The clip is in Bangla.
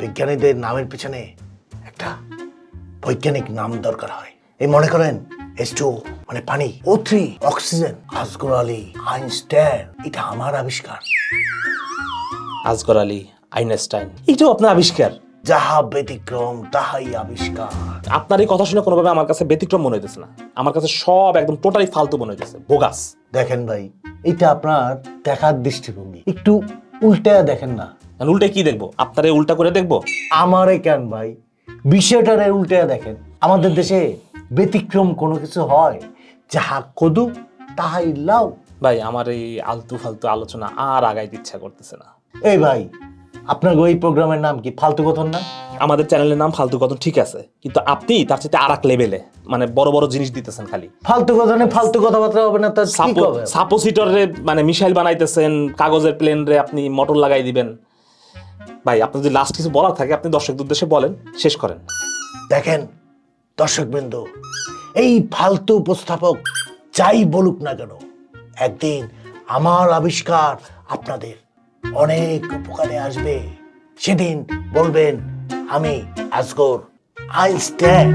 বিজ্ঞানীদের নামের পিছনে একটা বৈজ্ঞানিক নাম দরকার হয়। এই মনে করেন এস টু মানে পানি ও three oxygen Asgar Ali Einstein এটা আমার আবিষ্কার। আজগর আলী আইনস্টাইন এইটাও আপনার আবিষ্কার? যাহা ব্যতিক্রম তাহাই আবিষ্কার। আপনার এই কথা শুনে কোনোভাবে আমার কাছে ব্যতিক্রম মনে হইতেছে না। আমার কাছে সব একদম টোটালি ফালতু মনে হইতেছে বোগাস। দেখেন ভাই এটা আপনার দেখার দৃষ্টিভঙ্গি। একটু উল্টে দেখেন না। আর উল্টে কি দেখব? আপনার উল্টা করে দেখব? আমারে কেন ভাই? বিষয়টারে উল্টে দেখেন। আমাদের দেশে ব্যতিক্রম কোনো কিছু হয়? যাহা কদু তাহাই লাও। ভাই আমার এই আলতু ফালতু আলোচনা আর আগাইতে ইচ্ছা করতেছে না। এই ভাই আপনার ওই প্রোগ্রামের নাম কি ফালতু কথন না? আমাদের চ্যানেলের নাম ফালতু কত ঠিক আছে কিন্তু আপনি তার সাথে আর এক লেভেলে মানে বড় বড় জিনিস দিতেছেন খালি। ফালতু কথনে ফালতু কথাবার্তা হবে না তার সাপোসিটরে মানে মিসাইল বানাইতেছেন কাগজের প্লেন রে আপনি মোটর লাগাই দিবেন। ভাই, আপনার যদি লাস্ট কিছু বলার থাকে, আপনি দর্শকদের উদ্দেশ্যে বলেন, শেষ করেন। দেখেন, দর্শকবৃন্দ, এই ফালতু উপস্থাপক যাই বলুক না কেন, একদিন আমার আবিষ্কার আপনাদের অনেক উপকারে আসবে। সেদিন বলবেন, আমি আজগর আইনস্টাইন